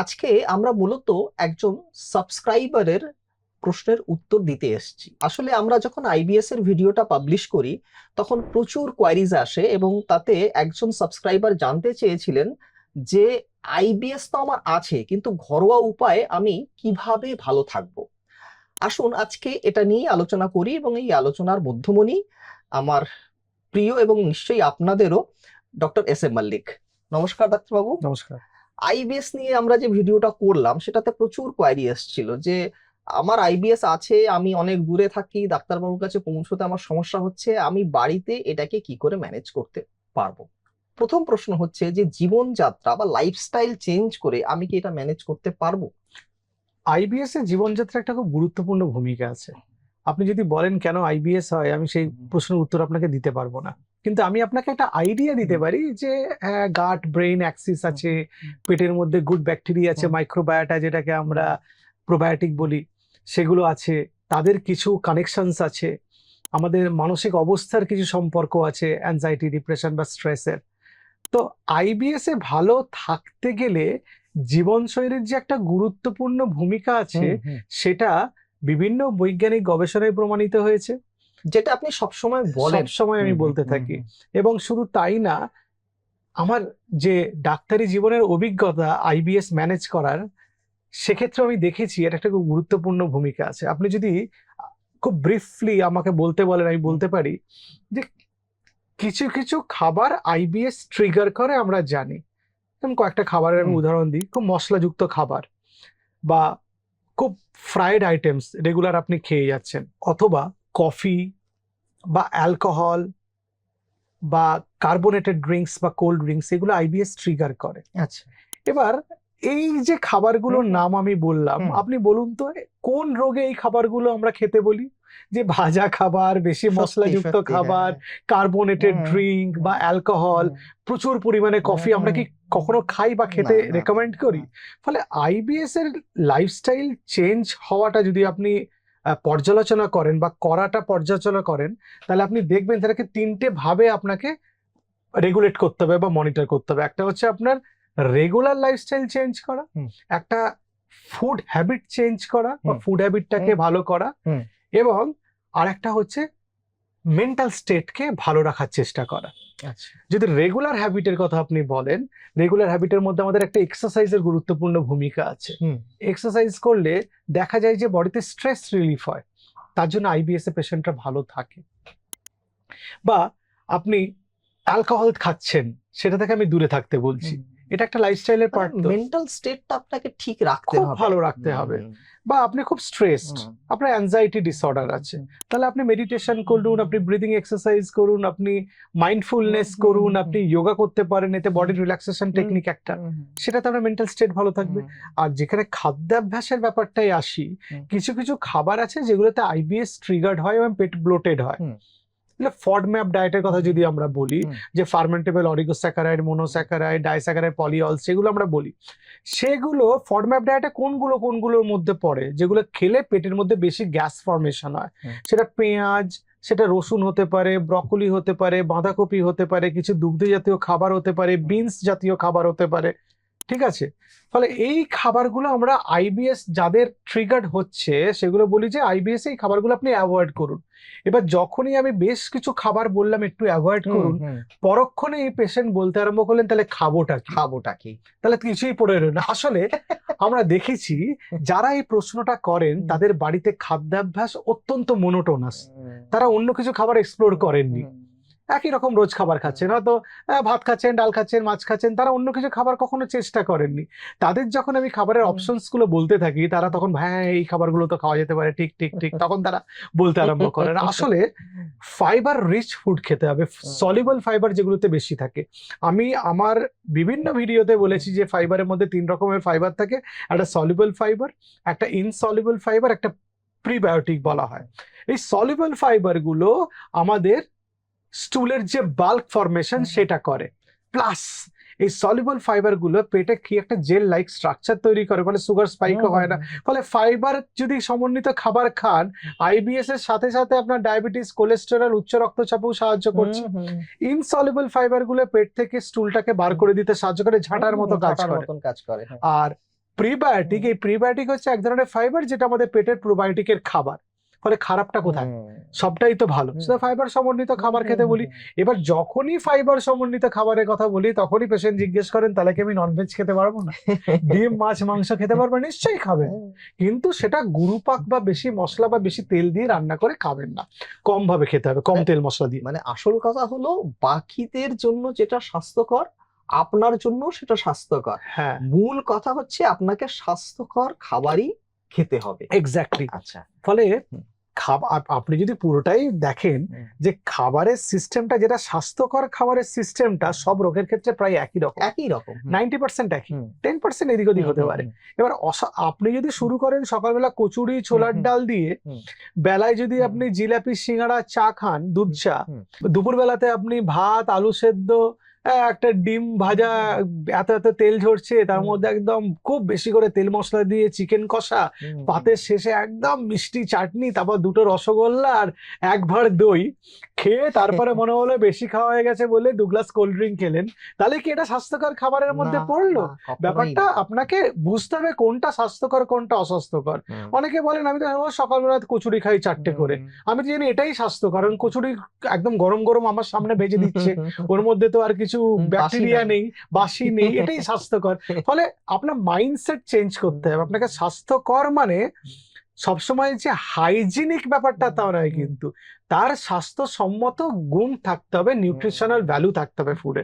আজকে আমরা মূলত একজন সাবস্ক্রাইবারের প্রশ্নের উত্তর দিতে এসেছি। আসলে আমরা যখন আইবিএস এর ভিডিওটা পাবলিশ করি, তখন প্রচুর কোয়ারিজ আসে এবং তাতে একজন সাবস্ক্রাইবার জানতে চেয়েছিলেন যে আইবিএস তো আমার আছে, কিন্তু ঘরোয়া উপায়ে আমি কীভাবে ভালো থাকব? আসুন আজকে এটা নিয়ে আলোচনা করি এবং এই আলোচনার মধ্যমণি আমার প্রিয় এবং নিশ্চয়ই আপনাদেরও ডক্টর এস এম মল্লিক নমস্কার ডাক্তারবাবু। নমস্কার। আইবিএস নিয়ে আমরা যে ভিডিওটা করলাম সেটাতে প্রচুর কোয়ারি এসেছিল যে আমার আইবিএস আছে আমি অনেক দূরে থাকি ডাক্তারবাবুর কাছে পৌঁছতে আমার সমস্যা হচ্ছে আমি বাড়িতে এটাকে কি করে ম্যানেজ করতে পারব? প্রথম প্রশ্ন হচ্ছে যে জীবনযাত্রা বা লাইফস্টাইল চেঞ্জ করে আমি কি এটা ম্যানেজ করতে পারব? আইবিএস এর জীবনযাত্রা একটা খুব গুরুত্বপূর্ণ ভূমিকা আছে। আপনি যদি বলেন কেন আইবিএস হয় আমি সেই প্রশ্নের উত্তর আপনাকে দিতে পারব না। কিন্তু আমি আপনাকে একটা আইডিয়া দিতে পারি যে হ্যাঁ গাট ব্রেন অ্যাক্সিস আছে পেটের মধ্যে গুড ব্যাকটেরিয়া আছে মাইক্রোবায়োটা যেটাকে আমরা প্রোবায়োটিক বলি সেগুলো আছে তাদের কিছু কানেকশনস আছে আমাদের মানসিক অবস্থার কিছু সম্পর্ক আছে অ্যাংজাইটি ডিপ্রেশন বা স্ট্রেসের তো আইবিএস এ ভালো থাকতে গেলে জীবনশৈলীর যে একটা গুরুত্বপূর্ণ ভূমিকা আছে সেটা বিভিন্ন বৈজ্ঞানিক গবেষণায় প্রমাণিত হয়েছে। যেটা আপনি সবসময় বলেন সব সময় আমি বলতে থাকি। এবং শুধু তাই না আমার যে ডাক্তারি জীবনের অভিজ্ঞতা আইবিএস ম্যানেজ করার সেক্ষেত্রে আমি দেখেছি এটা একটা খুব গুরুত্বপূর্ণ ভূমিকা আছে। আপনি যদি খুব ব্রিফলি আমাকে বলতে বলেন আমি বলতে পারি যে কিছু কিছু খাবার আইবিএস ট্রিগার করে আমরা জানি। যেমন কয়েকটা খাবারের আমি উদাহরণ দিই খুব মশলাযুক্ত খাবার বা খুব ফ্রাইড আইটেমস রেগুলার আপনি খেয়ে যাচ্ছেন অথবা কফি বা অ্যালকোহল বা কার্বোনেটেড ড্রিঙ্কস বা কোল্ড ড্রিঙ্কস এগুলো আইবিএস ট্রিগার করে। আচ্ছা। এবার এই যে খাবারগুলোর। নাম আমি বললাম আপনি বলুন তো কোন রোগে এই খাবারগুলো আমরা খেতে বলি? যে ভাজা খাবার বেশি মশলাযুক্ত খাবার হ্যাঁ। কার্বোনেটেড ড্রিঙ্ক বা অ্যালকোহল প্রচুর পরিমাণে কফি আমরা কি কখনো খাই বা খেতে রেকমেন্ড করি? ফলে আইবিএস এর লাইফস্টাইল চেঞ্জ হওয়াটা যদি আপনি পর্যালোচনা করেন বা করাটা পর্যালোচনা করেন তাহলে আপনি দেখবেন সেটাকে তিনটে ভাবে আপনাকে রেগুলেট করতে হবে বা মনিটর করতে হবে। একটা হচ্ছে আপনার রেগুলার লাইফস্টাইল চেঞ্জ করা একটা ফুড হ্যাবিট চেঞ্জ করা বা ফুড হ্যাবিটটাকে ভালো করা এবং আর একটা হচ্ছে মেন্টাল স্টেটকে ভালো রাখার চেষ্টা করা। যদি রেগুলার হ্যাবিটের কথা আপনি বলেন রেগুলার হ্যাবিটের মধ্যে আমাদের একটা এক্সারসাইজের গুরুত্বপূর্ণ ভূমিকা আছে। এক্সারসাইজ করলে দেখা যায় যে বডিতে স্ট্রেস রিলিফ হয় তার জন্য আইবিএস এ পেশেন্টরা ভালো থাকে। বা আপনি অ্যালকোহল খাচ্ছেন সেটা থেকে আমি দূরে থাকতে বলছি। এটা একটা লাইফস্টাইলের পার্ট তো। মেন্টাল স্টেটটা আপনাকে ঠিক রাখতে খুব হবে। ভালো রাখতে হবে। বা আপনি খুব স্ট্রেসড আপনার অ্যাংজাইটি ডিসঅর্ডার আছে। তাহলে আপনি মেডিটেশন করুন আপনি ব্রিদিং এক্সারসাইজ করুন আপনি মাইন্ডফুলনেস করুন আপনি যোগা করতে পারেন এতে বডি রিল্যাক্সেশন টেকনিক একটা। সেটাতে আপনার মেন্টাল স্টেট ভালো থাকবে। আর যেখানে খাদ্যাভ্যাসের ব্যাপারটাই আসি কিছু কিছু খাবার আছে যেগুলোতে আইবিএস ট্রিগার্ড হয় এবং পেট ব্লোটেড হয়। ফডম্যাপ ডায়েটের কথা যদি আমরা বলি যে fermentable oligosaccharide monosaccharide disaccharide polyol সেগুলো আমরা বলি সেগুলো ফডম্যাপ ডায়েটে কোনগুলো কোনগুলোর মধ্যে পড়ে? যেগুলো খেলে পেটের মধ্যে বেশি গ্যাস ফর্মেশন হয়। সেটা পেঁয়াজ সেটা রসুন হতে পারে ব্রকলি হতে পারে বাঁধাকপি হতে পারে কিছু দুগ্ধ জাতীয় খাবার হতে পারে বিনস জাতীয় খাবার হতে পারে। ঠিক আছে? ফলে এই খাবারগুলো আমরা আইবিএস যাদের ট্রিগার্ড হচ্ছে সেগুলো বলি যে আইবিএস এই খাবারগুলো আপনি অ্যাভয়েড করুন। এবার যখনই আমি বেশ কিছু খাবার বললাম একটু অ্যাভয়েড করুন। পরক্ষণে এই পেশেন্ট বলতে আরম্ভ করলেন তাহলে খাবোটা কি? খাবোটা কি? তাহলে কিছুই পড়ে রইল না। আসলে আমরা দেখেছি যারা এই প্রশ্নটা করেন তাদের বাড়িতে খাদ্যাভ্যাস অত্যন্ত মোনোটোনাস তারা অন্য কিছু খাবার এক্সপ্লোর করেননি। একই রকম রোজ খাবার খাচ্ছেন। হয়তো ভাত খাচ্ছেন ডাল খাচ্ছেন মাছ খাচ্ছেন তারা অন্য কিছু খাবার কখনো চেষ্টা করেননি। তাদের যখন আমি খাবারের হুম। অপশনসগুলো বলতে থাকি তারা তখন হ্যাঁ এই খাবারগুলো তো খাওয়া যেতে পারে। ঠিক ঠিক ঠিক তখন তারা বলতে আরম্ভ করেন। আসলে ফাইবার রিচ ফুড খেতে হবে। সলিবল ফাইবার যেগুলোতে বেশি থাকে। আমি আমার বিভিন্ন ভিডিওতে বলেছি যে ফাইবারের মধ্যে তিন রকমের ফাইবার থাকে। একটা সলিবল ফাইবার একটা ইনসলিবল ফাইবার একটা প্রিবায়োটিক বলা হয়। এই সলিবল ফাইবারগুলো আমাদের স্টুলের যে বাল্ক ফরমেশন সেটা করে। প্লাস এই সলিবল ফাইবারগুলো পেটে কি একটা জেল লাইক স্ট্রাকচার তৈরি করে? ফলে সুগার স্পাইকও হয় না। ফলে ফাইবার যদি সমন্বিত খাবার খান আইবিএস এর সাথে সাথে আপনার ডায়াবেটিস কোলেস্টেরল উচ্চ রক্তচাপও সাহায্য করছে। ইনসলিবল ফাইবারগুলো পেট থেকে স্টুলটাকে বার করে দিতে সাহায্য করে ঝাঁটার মতো কাজ করে। মতন কাজ করে হ্যাঁ। আর প্রিবায়োটিক এই প্রিবায়োটিক হচ্ছে এক ধরনের ফাইবার যেটা আমাদের পেটের প্রোবায়োটিকের খাবার। ফলে খারাপটা কোথায়? সবটাই তো ভালো। ফাইবার সমন্বিত খাবার খেতে বলি। এবার যখনই ফাইবার সমন্বিত খাবারের কথা বলি তখনই পেশেন্ট জিজ্ঞেস করেন তাহলে কি আমি ননভেজ খেতে পারব না? ডিম মাছ মাংস খেতে পারব? নিশ্চয়ই খাবেন। কিন্তু সেটা গুরুপাক বা বেশি মশলা বা বেশি তেল দিয়ে রান্না করে খাবেন না। কম ভাবে খেতে হবে কম তেল মশলা দিয়ে। মানে আসল কথা হলো বাকিদের জন্য যেটা স্বাস্থ্যকর আপনার জন্য সেটা স্বাস্থ্যকর। হ্যাঁ। মূল কথা হচ্ছে আপনাকে স্বাস্থ্যকর খাবারই খেতে হবে। এক্স্যাক্টলি আচ্ছা। ফলে আপনি যদি পুরোটাই দেখেন যে খাবারের সিস্টেমটা যেটা স্বাস্থ্যকর খাবারের সিস্টেমটা সব রোগের ক্ষেত্রে প্রায় একই রকম। একই রকম। নাইনটি পার্সেন্ট একই টেন পার্সেন্ট এদিক ওদিক হতে পারে। এবার আপনি যদি শুরু করেন সকালবেলা কচুরি ছোলার ডাল দিয়ে বেলায় যদি আপনি জিলাপি সিঙ্গাড়া চা খান দুধ চা। দুপুরবেলাতে আপনি ভাত আলু সেদ্ধ একটা ডিম ভাজা এত এত তেল ঝরছে তার মধ্যে একদম খুব বেশি করে তেল মশলা দিয়ে চিকেন কষা পাতের শেষে একদম মিষ্টি চাটনি তারপর দুটো রসগোল্লা আর এক ভাঁড় দই খেয়ে তারপরে মনে হলো বেশি খাওয়া হয়ে গেছে বলে দু গ্লাস কোল্ড ড্রিঙ্ক খেলেন। তাহলে কি এটা স্বাস্থ্যকর খাবারের মধ্যে পড়ল? ব্যাপারটা আপনাকে বুঝতে হবে কোনটা স্বাস্থ্যকর কোনটা অস্বাস্থ্যকর। অনেকে বলেন আমি তো সকালবেলা কচুরি খাই চারটে করে। আমি তো জানি এটাই স্বাস্থ্য কারণ কচুরি একদম গরম গরম আমার সামনে ভেজে দিচ্ছে। ওর মধ্যে তো আর কিছু বাসি ব্যাকটেরিয়া নেই। বাসি নেই এটাই স্বাস্থ্যকর। ফলে আপনার মাইন্ডসেট চেঞ্জ করতে হবে। আপনাকে স্বাস্থ্যকর মানে সবসময় যে হাইজিনিক ব্যাপারটা তা নয় কিন্তু তার স্বাস্থ্যসম্মত গুণ থাকতে হবে নিউট্রিশনাল ভ্যালু থাকতে হবে ফুডে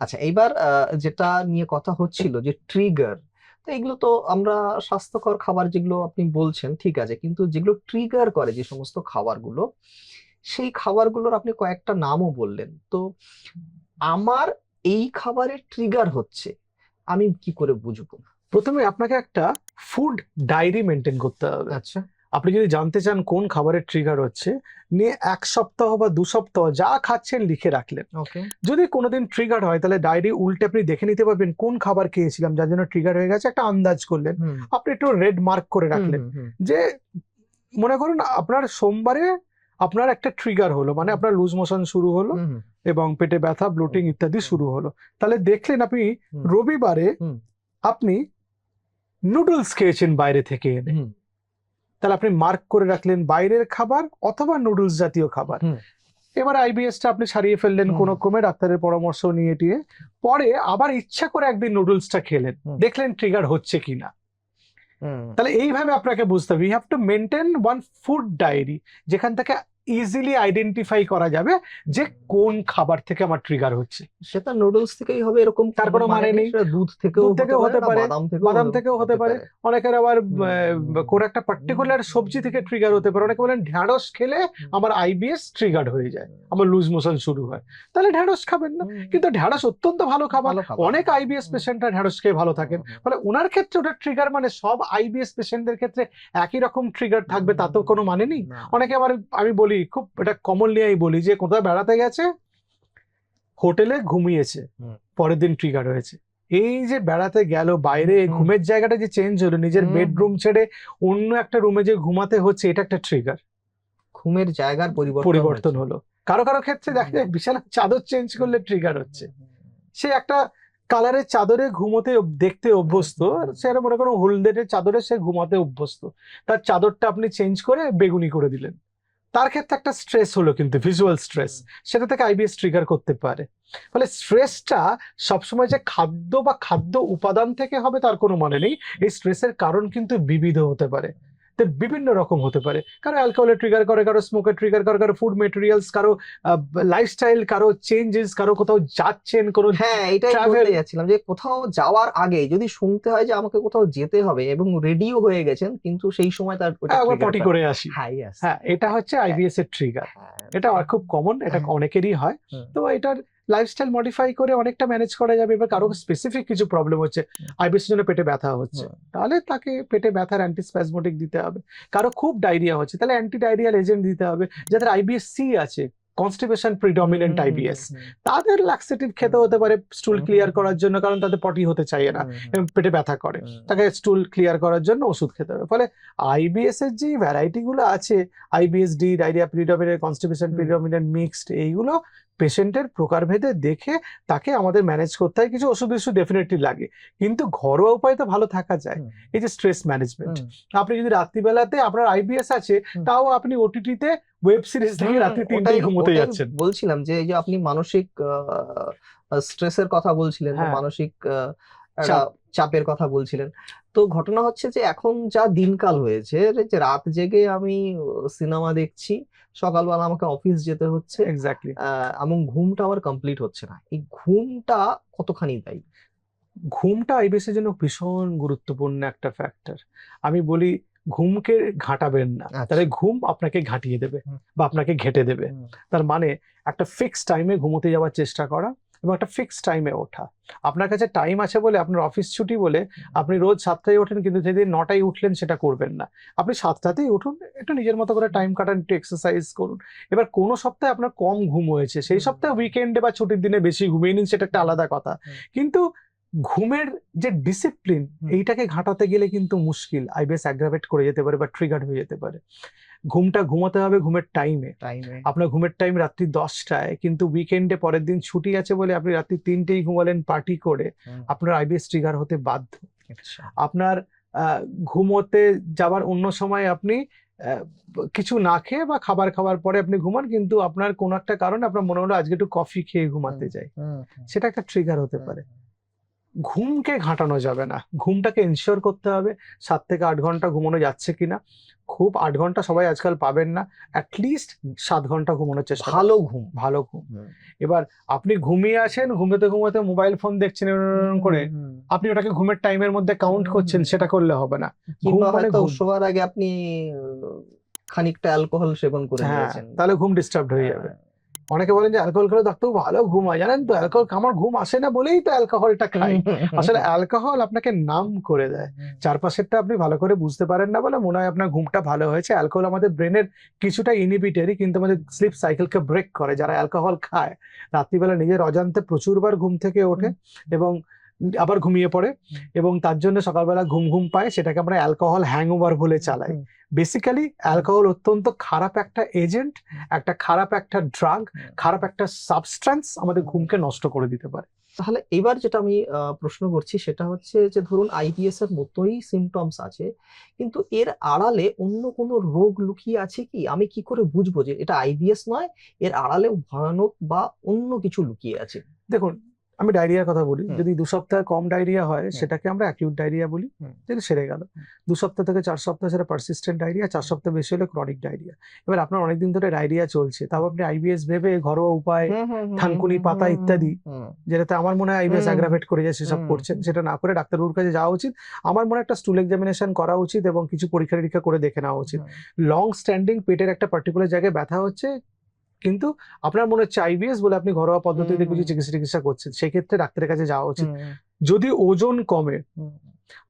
আচ্ছা এইবার যেটা নিয়ে কথা হচ্ছিল যে ট্রিগার তো এগুলো তো আমরা স্বাস্থ্যকর খাবার যেগুলো আপনি বলছেন ঠিক আছে কিন্তু যেগুলো ট্রিগার করে যে সমস্ত খাবারগুলো সেই খাবারগুলোর আপনি কয়েকটা নামও বললেন। তো আমার এই খাবারের ট্রিগার হচ্ছে। আমি কি করে বুঝব? প্রথমে আপনাকে একটা ফুড ডায়েরি মেনটেন করতে হবে। আচ্ছা। আপনি যদি জানতে চান কোন খাবারের ট্রিগার হচ্ছে নিয়ে এক সপ্তাহ বা দু সপ্তাহ যা খাচ্ছেন লিখে রাখলেন। ওকে। যদি কোনোদিন ট্রিগার হয় তাহলে ডায়েরি উল্টে আপনি দেখে নিতে পারবেন কোন খাবার খেয়েছিলাম যার জন্য ট্রিগার হয়ে গেছে একটা আন্দাজ করলেন। আপনি একটু রেড মার্ক করে রাখলেন যে মনে করুন আপনার সোমবারে আপনার একটা ট্রিগার হলো মানে আপনার লুজ মোশন শুরু হলো এবং পেটে ব্যথা ব্লোটিং ইত্যাদি শুরু হলো। তাহলে দেখলেন আপনি রবিবারে আপনি নুডলস খেয়েছেন বাইরে থেকে এনে। তাহলে আপনি মার্ক করে রাখলেন বাইরের খাবার অথবা নুডলস জাতীয় খাবার। এবার আইবিএসটা আপনি সারিয়ে ফেললেন। কোনো ক্রমে ডাক্তারের পরামর্শ নিয়ে টিয়ে। পরে আবার ইচ্ছা করে একদিন নুডলসটা খেলেন। দেখলেন ট্রিগার হচ্ছে কিনা। তাহলে এইভাবে আপনাকে বুঝতে হবে। You have to maintain one food diary যেখান থেকে ইজিলি আইডেন্টিফাই করা যাবে যে কোন খাবার থেকে আমার ট্রিগার হচ্ছে। সেটা নুডলস থেকেই হবে এরকম তার কোনো মানে নেই। দুধ থেকেও দুধ থেকেও হতে পারে, বাদাম থেকেও হতে পারে। অনেকের আবার কোনো একটা পার্টিকুলার সবজি থেকে ট্রিগার হতে পারে। অনেকে বলেন ঢ্যাঁড়স খেলে আমার আইবিএস ট্রিগার্ড হয়ে যায় আমার লুজ মোশন শুরু হয়। তাহলে ঢ্যাঁড়স খাবেন না। কিন্তু ঢ্যাঁড়স অত্যন্ত ভালো খাবার। অনেক আইবিএস। পেশেন্টরা ঢ্যাঁড়স খেয়ে ভালো থাকেন। ফলে ওনার ক্ষেত্রে ওটা ট্রিগার মানে সব আইবিএস পেশেন্টদের ক্ষেত্রে একই রকম ট্রিগার থাকবে তা তো কোনো মানে নেই। অনেকে আবার আমি বলি খুব এটা কমনলি আমি বলি যে কোথাও বেড়াতে গেছে হোটেলে ঘুমিয়েছে পরের দিন ট্রিগার হয়েছে। এই যে বেড়াতে গেল বাইরে ঘুমের জায়গাটা যে চেঞ্জ হলো নিজের বেডরুম ছেড়ে অন্য একটা রুমে যে ঘুমাতে হচ্ছে এটা একটা ট্রিগার ঘুমের জায়গার পরিবর্তন হলো। কারও কারও ক্ষেত্রে দেখা যায় বিশাল চাদর চেঞ্জ করলে ট্রিগার হচ্ছে। সে একটা কালারের চাদরে ঘুমোতে দেখতে অভ্যস্ত সে মনে করো হলদেটের চাদরে সে ঘুমাতে অভ্যস্ত। তার চাদরটা আপনি চেঞ্জ করে বেগুনি করে দিলেন। তার ক্ষেত্রে একটা স্ট্রেস হলো কিন্তু ভিজুয়াল স্ট্রেস সেটা থেকে আইবিএস ট্রিগার করতে পারে। ফলে স্ট্রেসটা সবসময় যে খাদ্য বা খাদ্য উপাদান থেকে হবে তার কোনো মানে নেই। এই স্ট্রেসের কারণ কিন্তু বিবিধ হতে পারে। তো বিভিন্ন রকম হতে পারে। কারও অ্যালকোহলের ট্রিগার করে কারও স্মোকের ট্রিগার করে কারও ফুড মেটেরিয়ালস কারও লাইফস্টাইল কারও চেঞ্জেস কারও কোথাও যাচ্ছেন কোনো হ্যাঁ এটাই বলতে যাচ্ছিলাম যে কোথাও যাওয়ার আগে যদি শুনতে হয় যে আমাকে কোথাও যেতে হবে এবং রেডিও হয়ে গেছেন কিন্তু সেই সময় তার একবার trigger পটি করে আসি। হ্যাঁ. হ্যাঁ এটা হচ্ছে আইবিএস এর ট্রিগার হ্যাঁ, এটা খুব কমন এটা হ্যাঁ। অনেকেরই হয়। তো এটার লাইফস্টাইল মডিফাই করে অনেকটা ম্যানেজ করা যাবে এবার কারও স্পেসিফিক কিছু প্রবলেম হচ্ছে আইবিএস জন্য পেটে ব্যথা হচ্ছে তাহলে তাকে পেটে ব্যথার অ্যান্টিস্প্যাজমোটিক দিতে হবে। কারও খুব ডায়রিয়া হচ্ছে তাহলে অ্যান্টি ডায়রিয়াল এজেন্ট দিতে হবে যাদের আইবিএস সি আছে কনস্টিপেশন প্রিডমিনেন্ট আইবিএস তাদের ল্যাক্সেটিভ খেতে হতে পারে স্টুল ক্লিয়ার করার জন্য কারণ তাদের পটি হতে চায় না এবং পেটে ব্যথা করে তাকে স্টুল ক্লিয়ার করার জন্য ওষুধ খেতে হবে। ফলে আইবিএস এর যে ভ্যারাইটি গুলো আছে IBS D diarrhoea predominant constipation. Predominant mixed এইগুলো পেশেন্টের প্রকারভেদে দেখে তাকে আমাদের ম্যানেজ করতে হয়। কিছু ওষুধ ওষুধ ডেফিনেটলি লাগে। কিন্তু ঘরোয়া উপায়ে তো ভালো থাকা যায়। এই যে স্ট্রেস ম্যানেজমেন্ট আপনি যদি রাত্রিবেলাতে আপনার আইবিএস আছে তাও আপনি ওটিটিতে ওয়েব সিরিজ দেখে রাত্রি তিনটায় ঘুমোতে যাচ্ছেন। বলছিলাম যে এই যে আপনি মানসিক স্ট্রেসের কথা বলছিলেন হ্যাঁ। মানসিক। চাপের কথা বলছিলেন। তো ঘটনা হচ্ছে যে এখন যা দিনকাল হয়েছে যে রাত জেগে আমি সিনেমা দেখছি সকালবেলা আমাকে অফিস যেতে হচ্ছে এক্স্যাক্টলি এবং ঘুমটা আমার কমপ্লিট হচ্ছে না। এই ঘুমটা কতখানি দায়ী? ঘুমটা আইবিএস এর জন্য ভীষণ গুরুত্বপূর্ণ একটা ফ্যাক্টর আমি বলি ঘুমকে ঘাটাবেন না। আচ্ছা। তাহলে ঘুম আপনাকে ঘাটিয়ে দেবে বা আপনাকে ঘেটে দেবে। তার মানে একটা ফিক্স টাইমে ঘুমোতে যাওয়ার চেষ্টা করা এবং একটা ফিক্সড টাইমে ওঠা। আপনার কাছে টাইম আছে বলে আপনার অফিস ছুটি বলে আপনি রোজ সাতটায় ওঠেন কিন্তু যেদিন নটায় উঠলেন সেটা করবেন না। আপনি সাতটাতেই উঠুন একটু নিজের মতো করে টাইম কাটান একটু এক্সারসাইজ করুন। এবার কোনো সপ্তাহে আপনার কম ঘুম হয়েছে সেই সপ্তাহে উইকেন্ডে বা ছুটির দিনে বেশি ঘুমিয়ে নিন সেটা একটা আলাদা কথা। কিন্তু ঘুমের যে ডিসিপ্লিন। এইটাকে ঘাটাতে গেলে কিন্তু মুশকিল। আইবিএস অ্যাগ্রাভেট করে যেতে পারে বা ট্রিগার হয়ে যেতে পারে। ঘুমটা ঘুমাতে হবে ঘুমের টাইমে টাইমে আপনার ঘুমের টাইম রাত্রি দশটায় কিন্তু উইকেন্ডে পরের দিন ছুটি আছে বলে আপনি রাত্রি তিনটেই ঘুমালেন পার্টি করে আপনার আইবিএস ট্রিগার হতে বাধ্য। আচ্ছা। আপনার ঘুমোতে যাবার অন্য সময় আপনি কিছু না খেয়ে বা খাবার খাবার পরে আপনি ঘুমান কিন্তু আপনার কোনো একটা কারণে আপনার মনে হলো আজকে একটু কফি খেয়ে ঘুমাতে। যাই। সেটা একটা ট্রিগার হতে পারে। ঘুমকে ঘাটানো যাবে না। ঘুমটাকে এনশিওর করতে হবে সাত থেকে আট ঘণ্টা ঘুমানো যাচ্ছে কিনা। খুব আট ঘণ্টা সবাই আজকাল পাবেন না অ্যাটলিস্ট সাত ঘণ্টা ঘুমানোর চেষ্টা ভালো ঘুম। ভালো ঘুম। এবার আপনি ঘুমিয়ে আছেন ঘুমোতে ঘুমোতে মোবাইল ফোন দেখছেন করে আপনি ওটাকে ঘুমের টাইমের মধ্যে কাউন্ট করছেন সেটা করলে হবে না। ঘুম মানে শোয়ার আগে আপনি খানিকটা অ্যালকোহল সেবন করে হ্যাঁ নিয়েছেন। তাহলে ঘুম ডিস্টার্ব হয়ে। যাবে। অনেকে বলেন যে অ্যালকোহল খেলে ডাক্তার ভালো ঘুম হয়। জানেন তো অ্যালকোহল আমার ঘুম আসে না বলেই তো অ্যালকোহলটা খাই আসলে অ্যালকোহল আপনাকে নাম করে দেয়। চারপাশেরটা আপনি ভালো করে বুঝতে পারেন না বলে মনে হয় আপনার ঘুমটা ভালো হয়েছে। অ্যালকোহল আমাদের ব্রেনের কিছুটা ইনিবিটেরই কিন্তু আমাদের স্লিপ সাইকেলকে ব্রেক করে। যারা অ্যালকোহল খায় রাত্রিবেলা নিজের অজান্তে প্রচুরবার ঘুম থেকে ওঠে এবং আবার ঘুমিয়ে পড়ে এবং তার জন্য সকালবেলা ঘুম ঘুম পায় সেটাকে আমরা অ্যালকোহল হ্যাংওভার বলে চালাই। বেসিক্যালি অ্যালকোহল অত্যন্ত খারাপ একটা এজেন্ট একটা খারাপ একটা ড্রাগ খারাপ একটা সাবস্ট্যান্স আমাদের ঘুমকে নষ্ট করে দিতে পারে। তাহলে এবার যেটা আমি প্রশ্ন করছি সেটা হচ্ছে যে ধরুন আইবিএস এর মতোই সিমটমস আছে কিন্তু এর আড়ালে অন্য কোনো রোগ লুকিয়ে আছে কি? আমি কি করে বুঝব যে এটা আইবিএস নয় এর আড়ালে ভয়ানক বা অন্য কিছু লুকিয়ে আছে? দেখুন আমি ডায়রিয়ার কথা বলি যদি দু সপ্তাহ কম ডায়রিয়া হয় সেটাকে আমরা অ্যাকিউট ডায়রিয়া বলি। যেটা সেরে গেল। দু সপ্তাহ থেকে চার সপ্তাহ সেটা পারসিস্টেন্ট ডায়রিয়া চার সপ্তাহ বেশি হলে ক্রনিক ডায়রিয়া। এবার আপনার অনেকদিন ধরে ডায়রিয়া চলছে তাও আপনি আইবিএস ভেবে ঘরোয়া উপায় থানকুনি পাতা ইত্যাদি যেটাতে আমার মনে হয় আইবিএস। অ্যাগ্রাভেট করে যায় সেসব করছেন। সেটা না করে ডাক্তারবাবুর কাছে যাওয়া উচিত। আমার মনে হয় একটা স্টুল এক্সামিনেশন করা উচিত এবং কিছু পরীক্ষা নিরীক্ষা করে দেখে নেওয়া উচিত। লং স্ট্যান্ডিং পেটের একটা পার্টিকুলার জায়গায় ব্যথা হচ্ছে কিন্তু আপনার মনে হচ্ছে আইবিএস বলে আপনি ঘরোয়া পদ্ধতিতে কিছু চিকিৎসা টিকিৎসা করছেন সেক্ষেত্রে ডাক্তারের কাছে যাওয়া উচিত। যদি ওজন কমে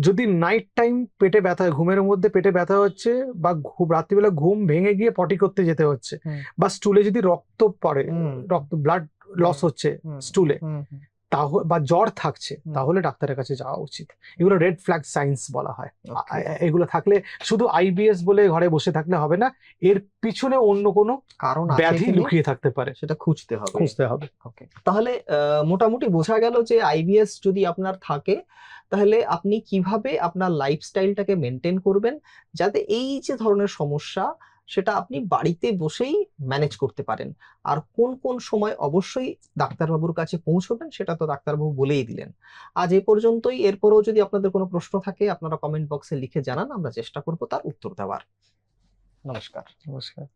যদি নাইট টাইম পেটে ব্যথা ঘুমের মধ্যে পেটে ব্যথা হচ্ছে বা রাত্রিবেলা ঘুম ভেঙে গিয়ে পটি করতে যেতে হচ্ছে বা স্টুলে যদি রক্ত পড়ে রক্ত ব্লাড লস হচ্ছে স্টুলে তাহলে বা জ্বর থাকছে তাহলে ডাক্তারের কাছে যাওয়া উচিত। এগুলো রেড ফ্ল্যাগ সাইন্স বলা হয়। এগুলো থাকলে শুধু আইবিএস বলে ঘরে বসে থাকলে হবে না এর পিছনে অন্য কোনো কারণ ব্যাধি লুকিয়ে থাকতে পারে। সেটা খুঁজতে হবে। খুঁজতে হবে। ওকে তাহলে আহ, মোটামুটি বোঝা গেল যে আইবিএস যদি আপনার থাকে তাহলে আপনি কীভাবে আপনার লাইফস্টাইলটাকে মেনটেন করবেন যাতে এই যে ধরনের সমস্যা সেটা আপনি বাড়িতে বসেই ম্যানেজ করতে পারেন। আর কোন কোন সময় অবশ্যই ডাক্তারবাবুর কাছে পৌঁছবেন সেটা তো ডাক্তারবাবু বলেই দিলেন। আজ এ পর্যন্তই। এরপরেও যদি আপনাদের কোনো প্রশ্ন থাকে, আপনারা কমেন্ট বক্সে লিখে জানান, আমরা চেষ্টা করব তার উত্তর দেওয়ার। নমস্কার। নমস্কার।